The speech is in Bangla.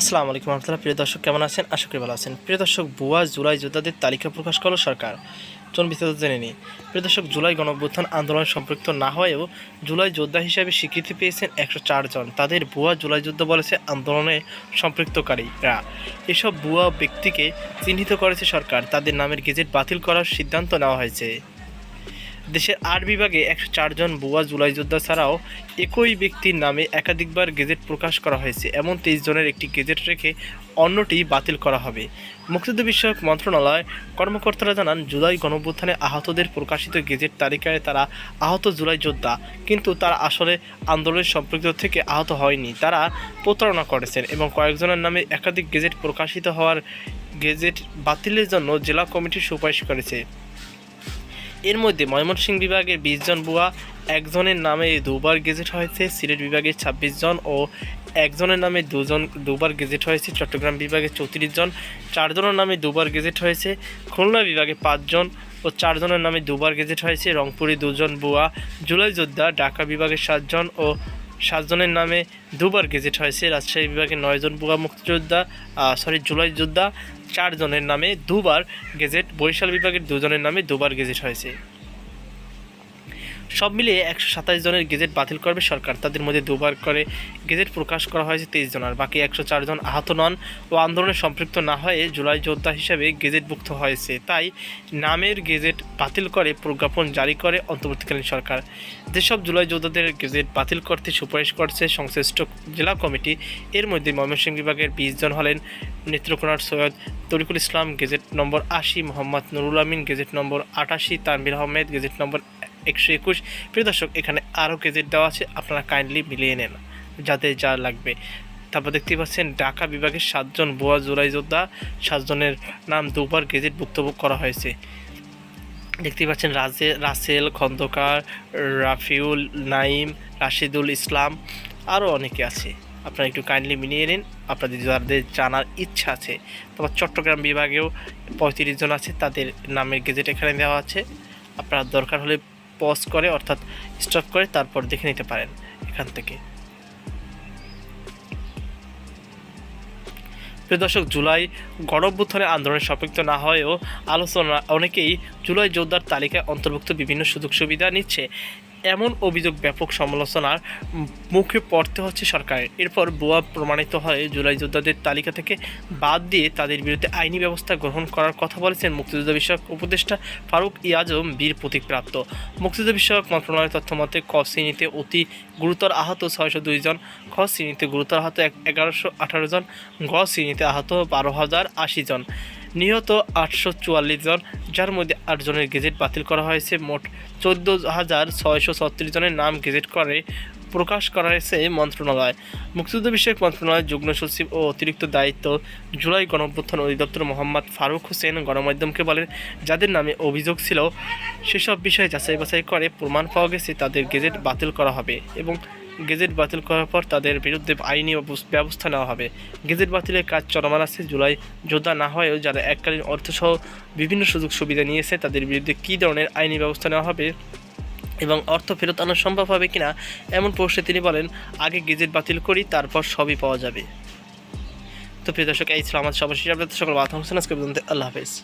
আসসালামু আলাইকুম রহমতুল্লাহ। প্রিয় দর্শক, কেমন আছেন? আশা করি ভালো আছেন। প্রিয় দর্শক বুয়া জুলাই যোদ্ধাদের তালিকা প্রকাশ করল সরকার। চলুন বিস্তারিত জেনে নিই। প্রিয় দর্শক, জুলাই গণঅভ্যুত্থান আন্দোলনে সম্পৃক্ত না হয়েও জুলাই যোদ্ধা হিসেবে স্বীকৃতি পেয়েছেন একশো জন। তাদের ভুয়া জুলাই যোদ্ধা বলেছে আন্দোলনে সম্পৃক্তকারীরা। এসব বুয়া ব্যক্তিকে চিহ্নিত করেছে সরকার। তাদের নামের গেজেট বাতিল করার সিদ্ধান্ত নেওয়া হয়েছে। দেশের আট বিভাগে একশো চারজন বুয়া জুলাই যোদ্ধা ছাড়াও একই ব্যক্তির নামে একাধিকবার গেজেট প্রকাশ করা হয়েছে। এমন তেইশ জনের একটি গেজেট রেখে অন্যটি বাতিল করা হবে। মুক্তিযুদ্ধ বিষয়ক মন্ত্রণালয় কর্মকর্তারা জানান, জুলাই গণঅভ্যুত্থানে আহতদের প্রকাশিত গেজেট তালিকায় তারা আহত জুলাই যোদ্ধা কিন্তু তারা আসলে আন্দোলনের সম্পৃক্ত থেকে আহত হয়নি। তারা প্রতারণা করেছেন এবং কয়েকজনের নামে একাধিক গেজেট প্রকাশিত হওয়ার গেজেট বাতিলের জন্য জেলা কমিটি সুপারিশ করেছে। এর মধ্যে ময়মনসিংহ বিভাগের বিশ জন বুয়া, একজনের নামে দুবার গেজেট হয়েছে, সিলেট বিভাগের ছাব্বিশ জন ও একজনের নামে দুজন দুবার গেজেট হয়েছে, চট্টগ্রাম বিভাগে চৌত্রিশ জন, চারজনের নামে দুবার গেজেট হয়েছে, খুলনা বিভাগে পাঁচজন ও চারজনের নামে দুবার গেজেট হয়েছে, রংপুরে দুজন বুয়া, জুলাই যোদ্ধা ঢাকা বিভাগের সাতজন ও সাতজনের নামে দুবার গেজেট হয়েছে, রাজশাহী বিভাগে নয়জন বুয়া মুক্তিযোদ্ধা সরি জুলাই যোদ্ধা চারজনের নামে দুবার গেজেট বরিশাল বিভাগের দুজনের নামে দুবার গেজেট হয়েছে। সব মিলিয়ে একশো সাতাশ জনের গেজেট বাতিল করবে সরকার। তাদের মধ্যে দুবার করে গেজেট প্রকাশ করা হয়েছে তেইশ জন আর বাকি একশো চারজন আহত নন ও আন্দোলনে সম্পৃক্ত না হয়ে জুলাই যোদ্ধা হিসেবে গেজেটভুক্ত হয়েছে। তাই নামের গেজেট বাতিল করে প্রজ্ঞাপন জারি করে অন্তর্বর্তীকালীন সরকার। যেসব জুলাই যোদ্ধাদের গেজেট বাতিল করতে সুপারিশ করছে সংশ্লিষ্ট জেলা কমিটি, এর মধ্যে ময়মনসিংহ বিভাগের বিশ জন হলেন নেত্রকোনার সৈয়দ তরিকুল ইসলাম গেজেট নম্বর আশি, মোহাম্মদ নুরুল আমিন গেজেট নম্বর আটাশি তানবির আহমেদ গেজেট নম্বর একশো একুশ। প্রিয় দর্শক, এখানে আরও গেজেট দেওয়া আছে, আপনারা কাইন্ডলি মিলিয়ে নেন যাদের যা লাগবে। তারপর দেখতে পাচ্ছেন, ঢাকা বিভাগের সাতজন বোয়া জুলাই যোদ্ধা, সাতজনের নাম দুবার গেজেট ভুক্তভোগ করা হয়েছে। দেখতে পাচ্ছেন, রাজে, রাসেল, খন্দকার, রাফিউল, নাইম, রাশিদুল ইসলাম, আরও অনেকে আছে। আপনারা একটু কাইন্ডলি মিলিয়ে নিন, আপনাদের যাদের জানার ইচ্ছা আছে। তারপর চট্টগ্রাম বিভাগেও পঁয়ত্রিশ জন আছে, তাদের নামের গেজেট এখানে দেওয়া আছে। আপনার দরকার হলে পজ করে, অর্থাৎ স্টপ করে, তারপর দেখে নিতে পারেন এখান থেকে। দর্শক, জুলাই গণভ্যুত্থানের আন্দোলনে সম্পৃক্ত না হয়েও আলোচনা, অনেকেই জুলাই যোদ্ধার তালিকায় অন্তর্ভুক্ত বিভিন্ন সুযোগ সুবিধা নিচ্ছে। এমন অভিযোগ ব্যাপক সমালোচনার মুখে পড়তে হচ্ছে সরকারের। এরপর বোয়া প্রমাণিত হয়ে জুলাই যোদ্ধাদের তালিকা থেকে বাদ দিয়ে তাদের বিরুদ্ধে আইনি ব্যবস্থা গ্রহণ করার কথা বলেছেন মুক্তিযুদ্ধ বিষয়ক উপদেষ্টা ফারুক ইয়াজম, বীর প্রতীকপ্রাপ্ত। মুক্তিযুদ্ধ বিষয়ক মন্ত্রণালয়ের তথ্য মতে, ক শ্রেণীতে অতি গুরুতর আহত ছয়শো দুই জন, খ শ্রেণীতে গুরুতর আহত এগারোশো আঠারো জন, গ শ্রেণীতে আহত বারো হাজার আশি জন। নিহত আটশো চুয়াল্লিশ জন, যার মধ্যে আটজনের গেজেট বাতিল করা হয়েছে। মোট চোদ্দ হাজার ছয়শো ছত্রিশ জনের নাম গেজেট করে প্রকাশ করা হয়েছে মন্ত্রণালয়। মুক্তিযুদ্ধ বিষয়ক মন্ত্রণালয়ের যুগ্ম সচিব ও অতিরিক্ত দায়িত্ব জুলাই গণঅভ্যুত্থান অধিদপ্তর মোহাম্মদ ফারুক হোসেন গণমাধ্যমকে বলেন, যাদের নামে অভিযোগ ছিল, সেসব বিষয়ে যাচাই বাছাই করে প্রমাণ পাওয়া গেছে, তাদের গেজেট বাতিল করা হবে এবং গেজেট বাতিল করার পর তাদের বিরুদ্ধে আইনি ব্যবস্থা নেওয়া হবে। গেজেট বাতিলের কাজ চলমান আছে জুলাই। যোদ্ধা না হয়েও যারা এককালীন অর্থসহ বিভিন্ন সুযোগ সুবিধা নিয়েছে, তাদের বিরুদ্ধে কী ধরনের আইনি ব্যবস্থা নেওয়া হবে এবং অর্থ ফেরত আনা সম্ভব হবে কিনা, এমন প্রশ্নে তিনি বলেন, আগে গেজেট বাতিল করি, তারপর সবই পাওয়া যাবে। তো প্রিয় দর্শক, এই ছিল আমার সর্বশেষ আপনাদের সকল হোসেন আজকে আল্লাহ হাফেজ।